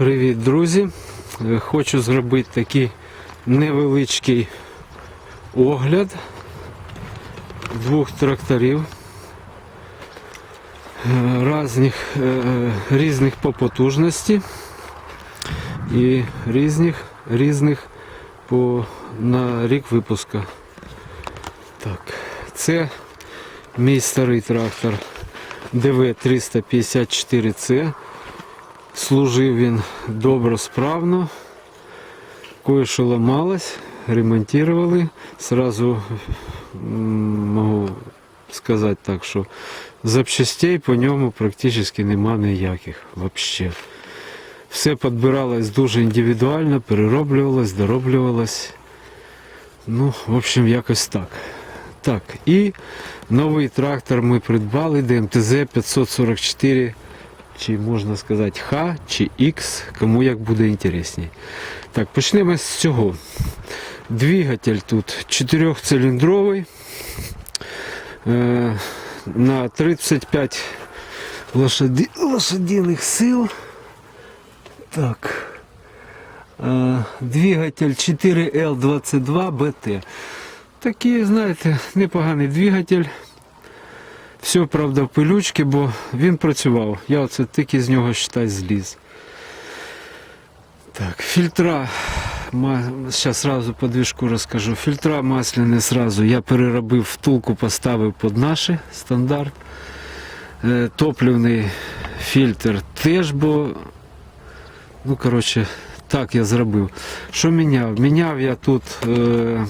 Привіт, друзі! Е, Хочу зробити такий невеличкий огляд двох тракторів е, разних, е, різних по потужності і різних, різних по, на рік випуска. Так, це мій старий трактор ДВ-354C. Служив він добро, справно. Кое-що ламалось, ремонтували. Сразу можу сказати так, що запчастей по ньому практично нема ніяких взагалі. Все підбиралось дуже індивідуально, перероблювалось, дороблювалось. Ну, в общем, якось так. Так, і новий трактор ми придбали ДМТЗ 544 чи можна сказати Х чи X, кому як буде інтересніше. Так, почнемо з цього. Двигатель тут чотирьохциліндровий е, на 35 лошади, лошадиних сил. Так. Е, двигатель 4L22BT. Такий, знаєте, непоганий двигатель. Все, правда, в пилючки, бо він працював. Я оце тільки з нього считай зліз. Так, фільтра. Зараз сразу по движку розкажу. Фільтра масляні сразу я переробив втулку, поставив під наші стандарт. Е, Топливний фільтр теж, бо ну, коротше, так я зробив. Що міняв? Міняв я тут. Е,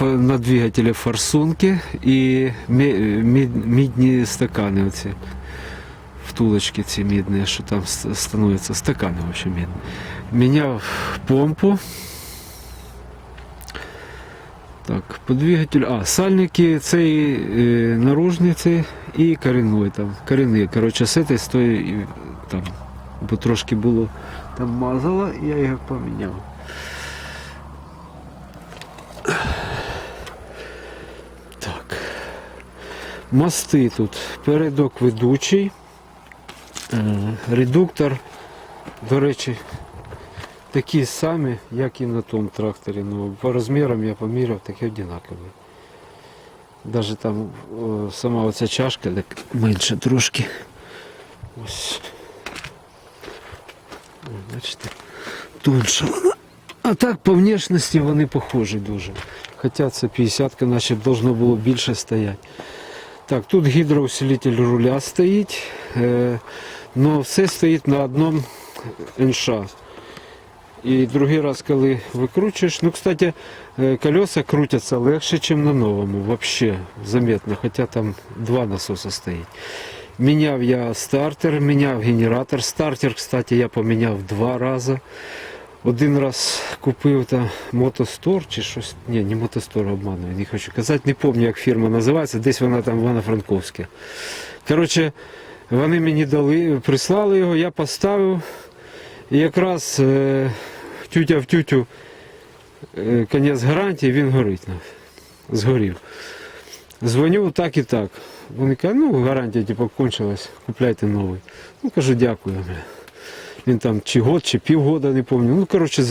на двигателі форсунки і мі- мід- мідні стакани оці. Втулочки ці мідні, що там ст- становляться, стакани мідні. Міняв помпу. Так, по двигателю. А, сальники цей е, наружний цей і корінний там. Корінний. Коротше, з цієї з тої там. Бо трошки було там мазало, я його поміняв. Мости тут. Передок ведучий. Е, Редуктор, до речі, такі самі, як і на тому тракторі. Ну, по розмірам я поміряв, такі однакові. Навіть там о, сама оця чашка так менше трошки. Ось. О, бачите, тонша. А так по внешності вони похожі дуже. Хоча це 50-ка, наче должно було більше стояти. Так, тут гідроусилитель руля стоїть. Е, но все стоїть на одному НШ. І другий раз, коли викручуєш, ну, кстати, е, колеса крутяться легше, ніж на новому, вообще заметно, хоча там два насоса стоїть. Міняв я стартер, міняв генератор. Стартер, кстати, я поміняв два рази. Один раз купив там мотостор чи щось. Ні, не мотостор обманую, не хочу казати. Не пам'ятаю, як фірма називається, десь вона там Івано-Франковська. Коротше, вони мені дали, прислали його, я поставив. І якраз е, тютя в тютю е, кінець гарантії, він горить. Згорів. Дзвоню так і так. Вони кажуть, ну гарантія типу, кончилась, купляйте новий. Ну кажу, дякую. Бля. Він там чи год, чи півгода, не пам'ятаю. Ну, коротше,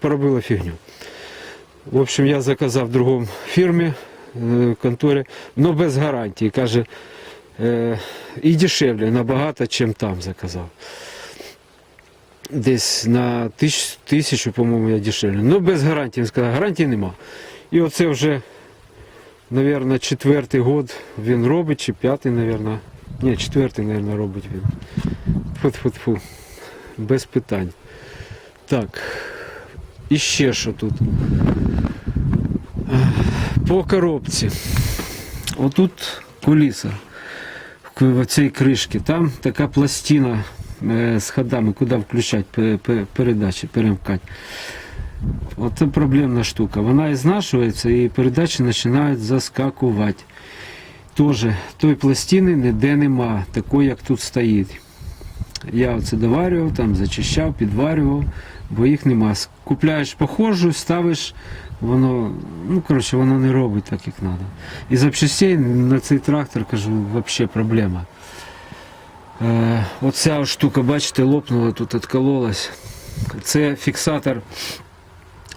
поробила фігню. В общем, я заказав в другому фірмі, е, конторі, але без гарантії. Каже, е, і дешевле набагато, чим там заказав. Десь на тисяч, тисячу, по-моєму, я дешевле. Ну, без гарантії. Він сказав, гарантії нема. І оце вже, мабуть, четвертий год він робить, чи п'ятий, мабуть. Ні, четвертий, мабуть, робить він. Фу-фу-фу. Без питань. Так. І ще що тут. По коробці. Отут куліса. В цій кришці. Там така пластина е, з ходами, куди включати пе- пе- передачі, перемкати. Оце проблемна штука. Вона ізнашується і передачі починають заскакувати. Тоже той пластини ніде нема, такої, як тут стоїть. Я оце доварював, там зачищав, підварював, бо їх нема. Купляєш похожу, ставиш, воно, ну коротше, воно не робить так, як треба. І запчастей на цей трактор, кажу, взагалі проблема. Е, оця штука, бачите, лопнула, тут відкололась. Це фіксатор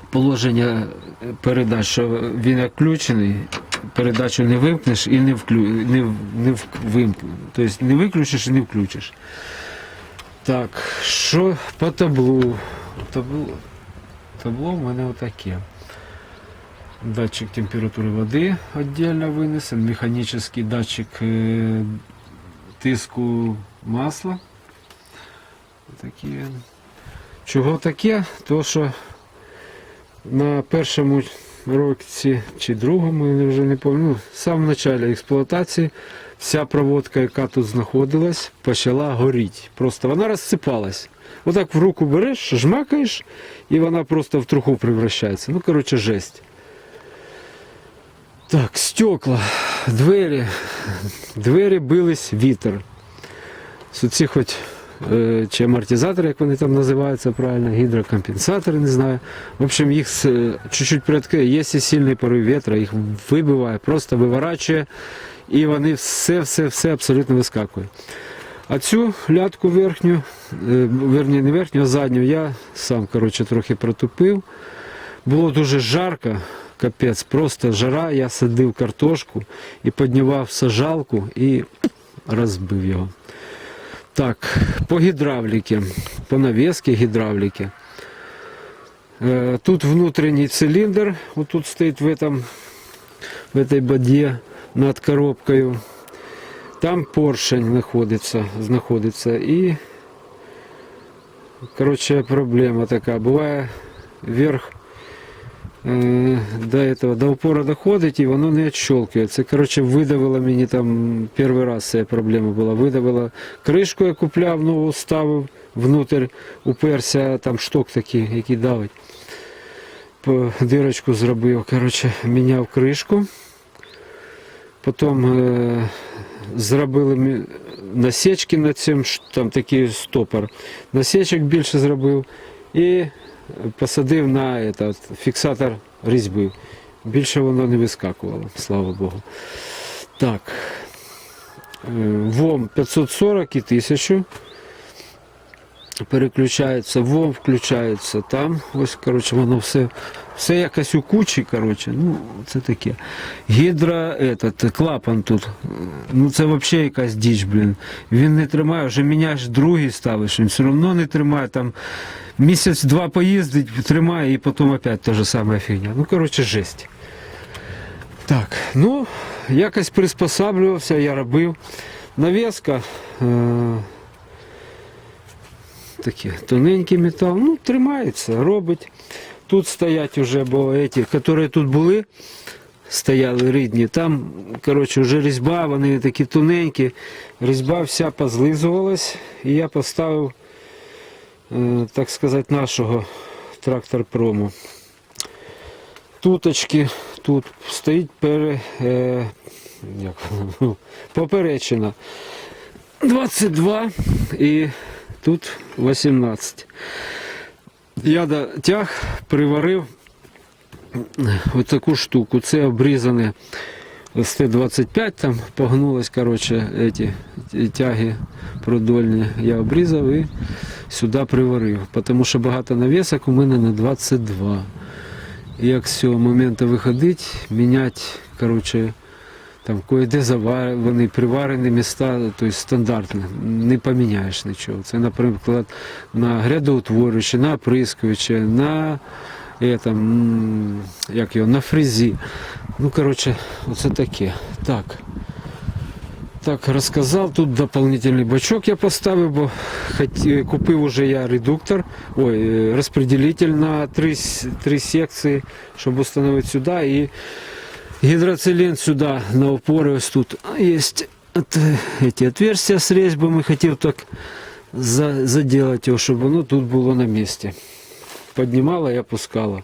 положення передач, що він як включений, передачу не вимкнеш і не, вклю... не, не вимкнеш. Тобто не виключиш і не включиш. Так, що по таблу? Табло, табло в мене отаке. Датчик температури води віддільно винесен, механічний датчик е, тиску масла. Такі. Чого таке? То що на першому році чи другому, я вже не пам'ятаю, ну, в самому початку експлуатації вся проводка, яка тут знаходилась, почала горіти. Просто вона розсипалась. Отак в руку береш, жмакаєш, і вона просто в труху превращається. Ну, коротше, жесть. Так, стекла, двері. Двері бились вітер. Ці хоч е, чи амортизатори, як вони там називаються правильно, гідрокомпенсатори, не знаю. В общем, їх е, чуть-чуть приоткриє, якщо сильний порив вітра, їх вибиває, просто виворачує, і вони все-все-все абсолютно вискакують. А цю лятку верхню, е, верні, не верхню, а задню, я сам коротше, трохи протупив. Було дуже жарко, капець, просто жара. Я садив картошку і піднімав сажалку і розбив його. Так, по гідравліки, по навіски гідравліки. Е, Тут внутрішній циліндр, вот тут в, этом, в этой боді над коробкою. Там поршень знаходиться, знаходиться і коротше, проблема така. Буває верх е, до этого, до упора доходить і воно не відщолкується. Коротше, видавило мені там перший раз ця проблема була. Видавило кришку, я купляв, нову ставив внутрь, уперся, там шток такий, який давить. Дирочку зробив, коротше, міняв кришку. Потім е, зробили насічки на цим, там такий стопор. Насічок більше зробив і посадив на этот, фіксатор різьби. Більше воно не вискакувало, слава Богу. Так. Е, ВОМ 540 і 1000. Переключається, ВОМ включається там. Ось, коротше, воно все, все якось у кучі, коротше, ну, це таке. Гідро, этот, клапан тут. Ну це взагалі якась діч, блін. Він не тримає, вже міняєш другий ставиш, він все одно не тримає. Там місяць-два поїздить, тримає і потім опять та ж сама фігня. Ну, коротше, жесть. Так, ну, якось приспосаблювався, я робив. Навіска. Е- такий тоненький метал, ну, тримається, робить. Тут стоять уже, бо ті, які тут були, стояли рідні, там, коротше, вже різьба, вони такі тоненькі, різьба вся позлизувалась, і я поставив, е, так сказати, нашого трактор прому. Туточки, тут стоїть пере, е, як, поперечина. 22 і тут 18. Я до тяг приварив ось таку штуку. Це обрізане з Т-25, там погнулись, коротше, эти тяги продольні. Я обрізав і сюди приварив. Тому що багато навісок у мене на 22. І як з цього моменту виходить, міняти, коротше, там кое-де заварені, приварені міста, тобто стандартно, не поміняєш нічого. Це, наприклад, на грядоутворюючі, на оприскувачі, на, е, там, як його, на фрезі. Ну, коротше, оце таке. Так. Так, розказав. Тут дополнительний бачок я поставив, бо хоті- купив уже я редуктор, ой, е, розпределитель на три, три секції, щоб установити сюди. І гидроцилинд сюда на упоры ось тут есть от, эти отверстия с резьбами хотів так за, заделать його, щоб воно тут було на місці. Піднімала і опускала.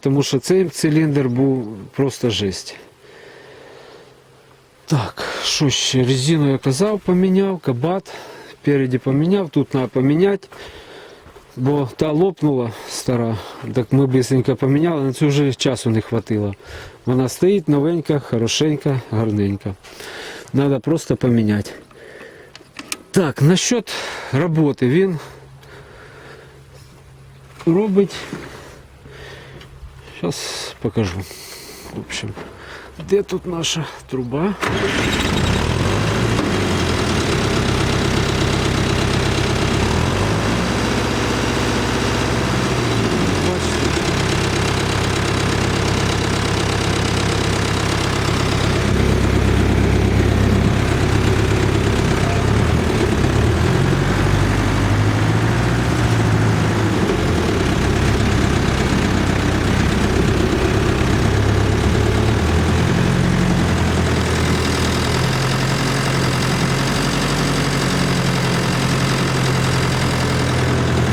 Тому що цей циліндр був просто жесть. Так, що ще? Резину я казав, поміняв, кабат. Спереді поміняв, тут треба поміняти. Бо та лопнула стара, так ми быстренько поміняли, на цю вже часу не хватило. Вона стоїть новенька, хорошенька, гарненька. Треба просто поміняти. Так, насчет роботи він робить. Зараз покажу. В общем, де тут наша труба? Бачите?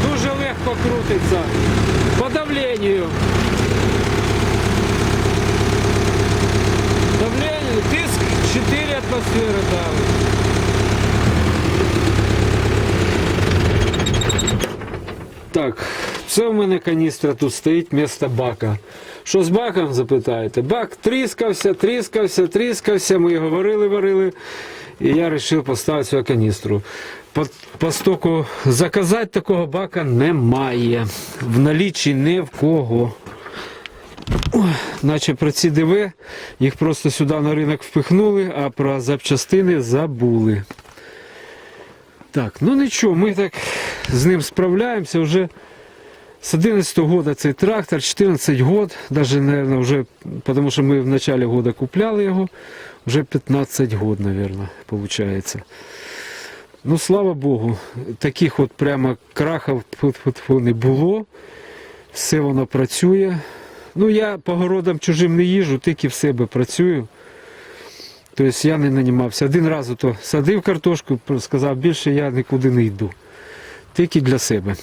Дуже легко крутиться. По давленню. Давление, тиск 4 атмосфери. Так, це в мене каністра тут стоїть вместо бака. Що з баком запитаєте? Бак тріскався, тріскався, тріскався. Ми його варили, варили. І я вирішив поставити цю каністру. По, по стоку заказати такого бака немає. В налічі ні в кого. Наче про ці ДВ їх просто сюди на ринок впихнули, а про запчастини забули. Так, ну нічого, ми так з ним справляємося вже з 11 года цей трактор, 14 год, даже, наверное, вже, потому що ми в начале года купляли його, вже 15 год, наверное, получается. Ну, слава Богу, таких от прямо крахів не було. Все воно працює. Ну, я по городам чужим не їжу, тільки в себе працюю. Тобто я не нанімався. Один раз ото садив картошку, сказав, більше я нікуди не йду. Тільки для себе.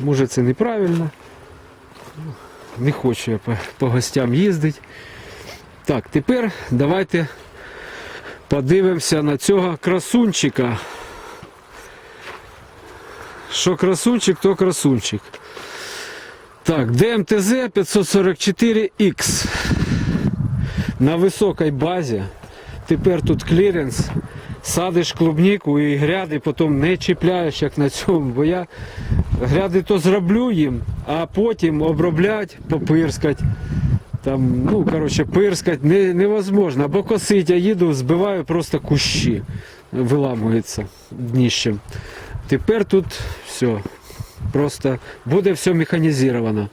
Може це неправильно. Не хочу я по, по гостям їздити. Так, тепер давайте подивимося на цього красунчика. Що красунчик, то красунчик. Так, ДМТЗ 544X. На високій базі. Тепер тут кліренс. Садиш клубніку і гряди потім не чіпляєш, як на цьому. Бо я гряди то зроблю їм, а потім оброблять, попирскать. Там, ну, коротше, пирскать не, невозможно. Або косить, я їду, збиваю просто кущі. Виламується дніщем. Тепер тут все. Просто буде все механізовано.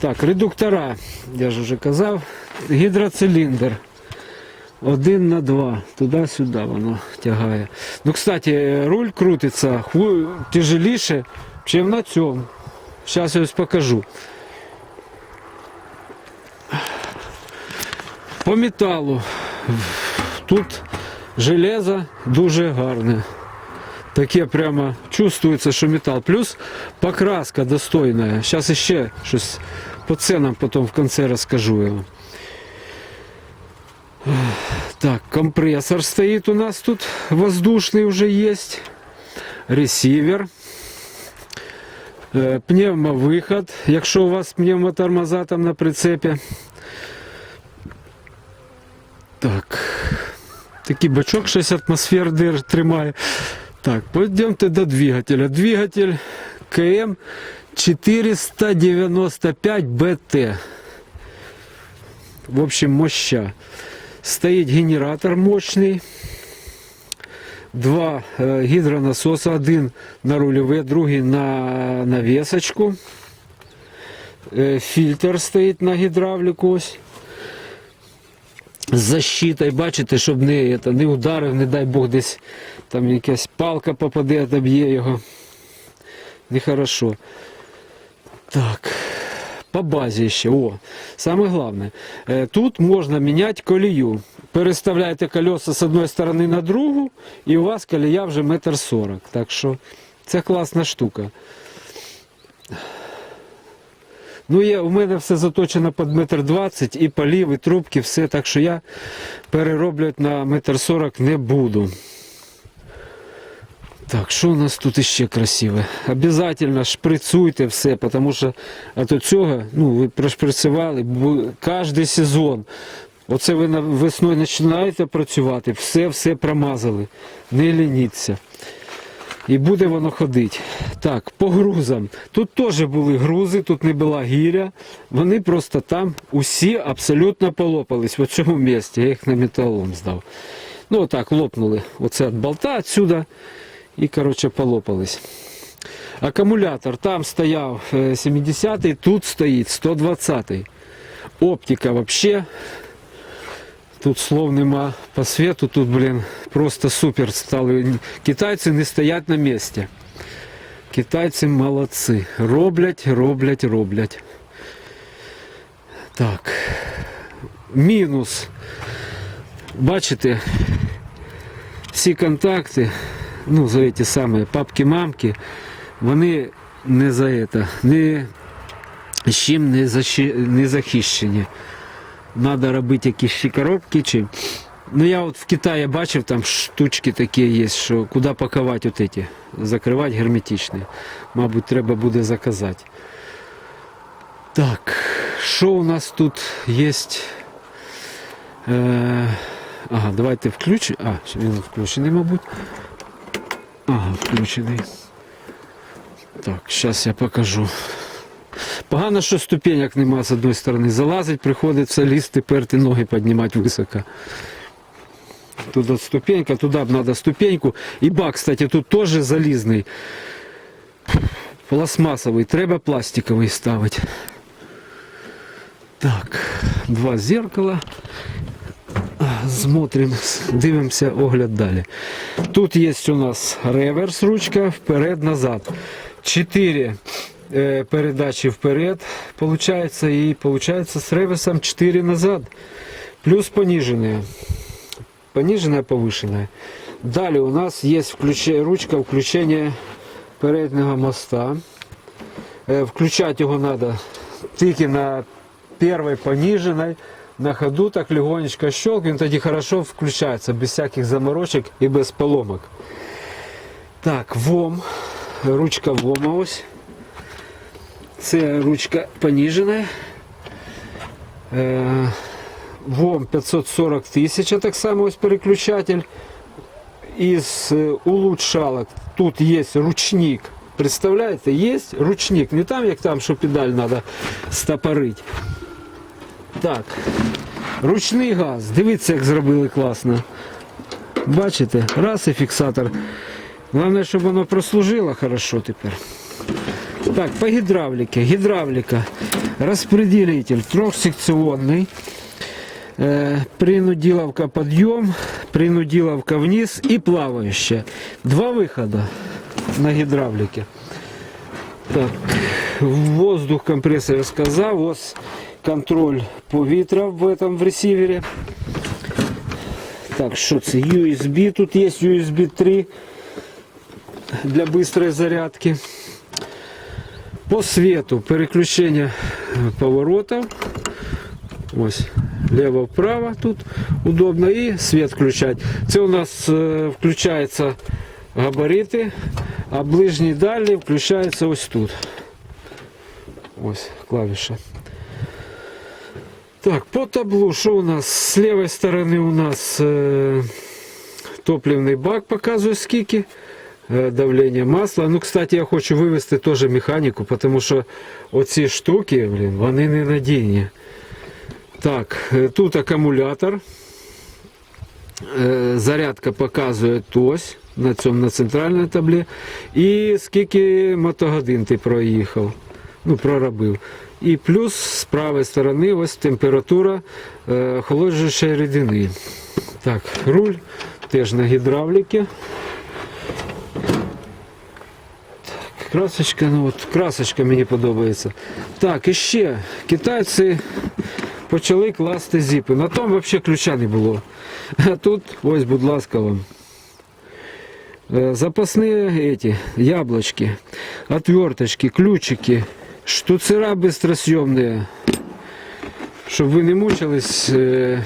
Так, редуктора, я ж вже казав, гідроциліндр. Один на два. Туди-сюди воно тягає. Ну, кстати, руль крутиться тяжеліше, ніж на цьому. Зараз я ось покажу. По металу. Тут железо дуже гарне. Таке прямо чувствується, що метал. Плюс покраска достойна. Зараз ще щось по ценам потім в кінці розкажу я вам. Так, компрессор стоит у нас тут, воздушный уже есть. Ресивер. Е, Пневмовиход, якщо у вас пневмотормоза там на прицепі. Так. Такий бачок 6 атмосфер дир- тримає. Так, пойдемте до двигателя. Двигатель КМ 495 БТ. В общем, моща. Стоїть генератор мощний. Два е, гідронасоси, один на рульове, другий на навісочку. Е, Фільтр стоїть на гідравліку ось. З защитою, бачите, щоб не, не ударив, не дай Бог десь там якась палка попаде, доб'є його. Нехорошо. Так. По базі ще. О, саме головне. Е, Тут можна міняти колію. Переставляєте колеса з одної сторони на другу, і у вас колія вже метр сорок. Так що це класна штука. Ну, є, у мене все заточено під метр двадцять і полів, і трубки, все, так що я перероблювати на метр сорок не буду. Так, що у нас тут іще красиве? Обязательно шприцуйте все, тому що от цього, ну, ви прошприцювали кожен сезон. Оце ви весною починаєте працювати, все все промазали. Не лініться. І буде воно ходити. Так, по грузам. Тут теж були грузи, тут не була гіря. Вони просто там усі абсолютно полопались в цьому місці. Я їх на металолом здав. Ну, отак лопнули. Оце від болта відсюди. І, коротше, полопались. Акумулятор там стояв е, 70-й, тут стоїть 120-й. Оптика вообще. Тут слов нема по свету, тут, блін, просто супер стали. Китайці не стоять на місці. Китайці молодці. Роблять, роблять, роблять. Так. Мінус. Бачите, всі контакти, ну, за ті самі папки-мамки, вони не за це, не з чим не, защи, не захищені. Надо робити якісь ще коробки чи. Ну я от в Китаї бачив, там штучки такі є, що куди пакувати от эти, закривати герметичні. Мабуть, треба буде заказати. Так, що у нас тут є? Е, ага, давайте включимо. А, він включений, мабуть. Ага, включений. Так, зараз я покажу. Погано, що ступенек нема з одної сторони. Залазить, приходиться лізти, перти ноги піднімати високо. Тут ступенька, туди б треба ступеньку. І бак, кстати, тут теж залізний. Пластмасовий, треба пластиковий ставити. Так, два зеркала. Смотрим, дивимося огляд далі. Тут є у нас реверс ручка вперед-назад. Чотири е, передачі вперед, получается, и получается с реверсом 4 назад. Плюс пониженная. Пониженная, повышенная. Далее у нас есть включе- ручка включения переднього моста. Е, Включать його треба тільки на первой пониженной. На ходу так легонечко щелк, він хорошо включається, без всяких заморочок і без поломок. Так, ВОМ. Ручка ВОМа. Це ручка понижена. Е, ВОМ 540 тисяч, так само ось переключатель. Із е, улучшалок тут є ручник. Представляєте, є ручник. Не там, як там, що педаль треба стопорити. Так. Ручний газ. Дивіться, як зробили класно. Бачите? Раз і фіксатор. Головне, щоб воно прослужило хорошо тепер. Так, по гидравлике. Гидравлика. Распределитель трехсекционный. Э, принудиловка подъем, принудиловка вниз и плавающая. Два выхода на гидравлике. Так, воздух компрессор я сказал. Вот контроль повітря в этом в ресивере. Так, що це? USB. Тут є USB 3 для быстрой зарядки. По свету переключення поворотів. Ось лево-вправо тут удобно і світ включать. Це у нас е, включаються габарити, а ближній дальній включається ось тут. Ось клавіша. Так, по таблу, що у нас? З лівої сторони у нас е, топливний бак показує скільки. Е, давлення масла. Ну, кстати, я хочу вивести теж механіку, тому що оці штуки, блін, вони ненадійні. Так, е, тут акумулятор. Е, Зарядка показує ось на цьому на центральній таблі. І скільки мотогодин ти проїхав. Ну, проробив. І плюс з правої сторони ось температура е, рідини. Так, руль теж на гідравліки. Красочка, ну от красочка мені подобається. Так, і ще китайці почали класти зіпи. На тому взагалі ключа не було. А тут, ось, будь ласка, вам. Е, Запасні эти, яблочки, отверточки, ключики, штуцера быстросъемные. Щоб ви не мучились е,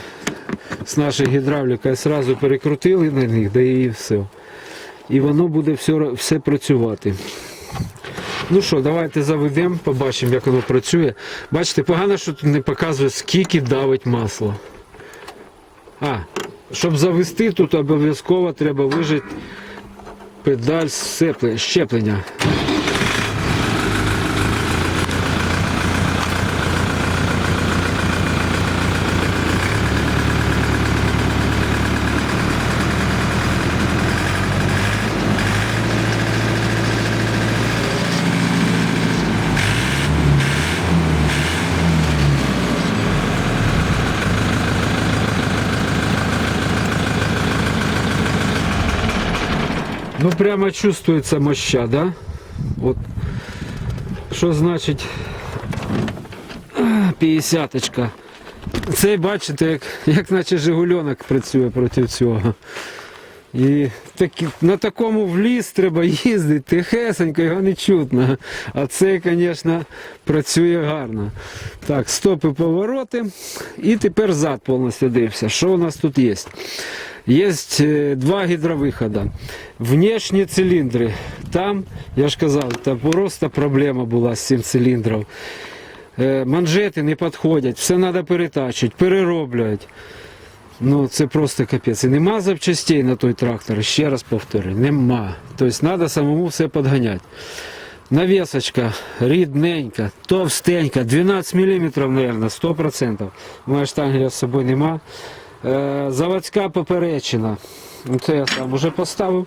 з нашою гідравлікою, сразу перекрутили на них, да і все. І воно буде все, все працювати. Ну що, давайте заведемо, побачимо, як воно працює. Бачите, погано, що тут не показує, скільки давить масло. А, щоб завести, тут обов'язково треба вижити педаль щеплення. Ну прямо чувствуется моща, да? Вот. Що значить 50-очка. Це бачите, як, як наче Жигульонок працює проти цього. І такі, на такому в ліс треба їздити, тихесенько, його не чутно. А цей, звісно, працює гарно. Так, стопи повороти. І тепер зад повністю дивимося. Що у нас тут є? Є е, два гідровиходи. Внешні циліндри. Там, я ж казав, там просто проблема була з цим циліндром. Е, Манжети не підходять, все треба перетачувати, перероблюють. Ну, це просто капець. І нема запчастей на той трактор, ще раз повторюю, нема. Тобто треба самому все підганяти. Навісочка рідненька, товстенька, 12 мм, мабуть, 100%. Моя штангеля з собою нема. Е, заводська поперечина. Це я сам уже поставив.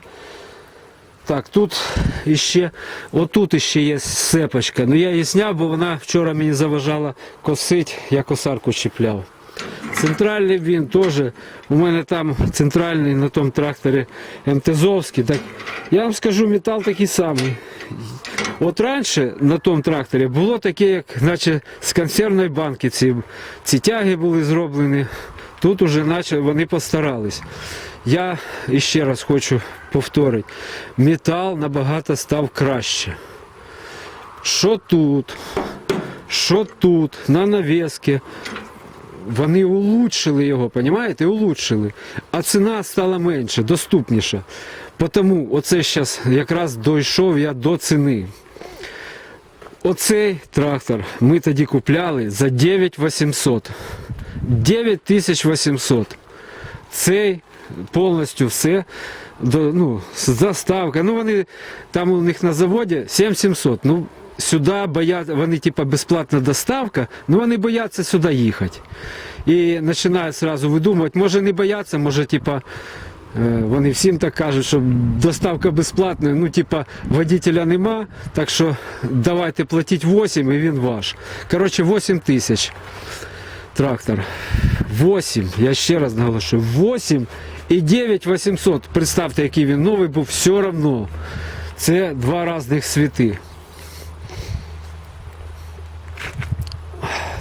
Так, тут іще, отут іще є сепочка. Ну я її зняв, бо вона вчора мені заважала косить, я косарку чіпляв. Центральний він теж. У мене там центральний на тому тракторі МТЗовський. Так я вам скажу, метал такий самий. От раніше на тому тракторі було таке, як наче з консервної банки ці, ці тяги були зроблені. Тут уже наче вони постарались. Я ще раз хочу повторити, метал набагато став краще. Що тут? Що тут? На навіски. Вони улучшили його, розумієте? Улучшили. А ціна стала менше, доступніша. Тому оце зараз якраз дійшов я до ціни. Оцей трактор ми тоді купляли за 9800. 9800. Цей повністю все. Ну, заставка. Ну вони там у них на заводі 7700. Ну, сюди бояться, вони типа безплатна доставка, ну вони бояться сюди їхати. І починають одразу видумувати, може не бояться, може, типа. Е, Вони всім так кажуть, що доставка безплатна, ну, типа, водителя нема, так що давайте платіть 8 і він ваш. Коротше, 8 тисяч трактор. 8, я ще раз наголошую, 8 і 9 800. Представте, який він новий був, все одно. Це два різних світи.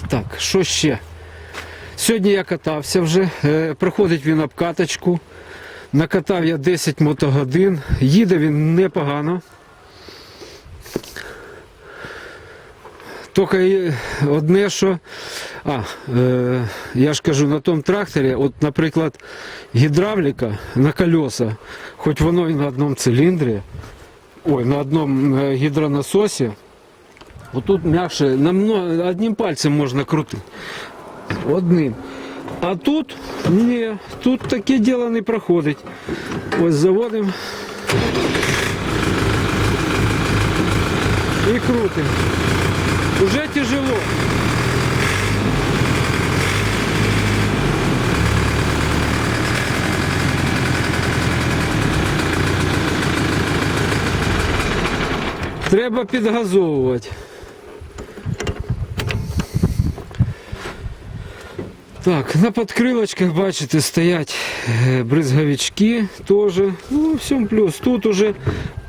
Так, що ще? Сьогодні я катався вже, е, проходить він обкаточку. Накатав я 10 мотогодин, їде він непогано. Тільки одне, що. А, е, я ж кажу, на тому тракторі, от, наприклад, гідравліка на колеса, хоч воно і на одному циліндрі, ой, на одному е, гідронасосі, отут м'якше, одним пальцем можна крутити. Одним. А тут ні, тут таке діло не проходить. Ось заводимо і крутимо. Уже тяжело. Треба підгазовувати. Так, на подкрилочках, бачите, стоять е, бризговички теж. Ну, всьому плюс. Тут уже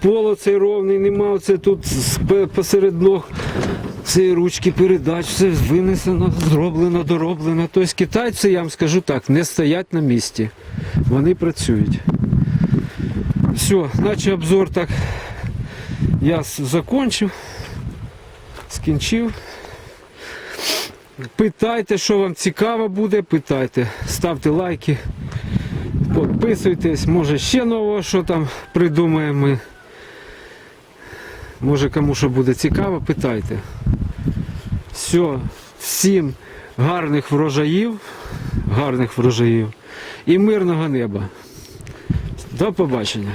поло цей ровний, нема. Оце тут посеред ног цієї ручки передач, все винесено, зроблено, дороблено. Тобто китайці, я вам скажу так, не стоять на місці. Вони працюють. Все, наче обзор так я закончив, скінчив. Питайте, що вам цікаво буде, питайте, ставте лайки, підписуйтесь, може ще нового, що там придумаємо ми. Може кому що буде цікаво, питайте. Все, всім гарних врожаїв, гарних врожаїв. і мирного неба. До побачення.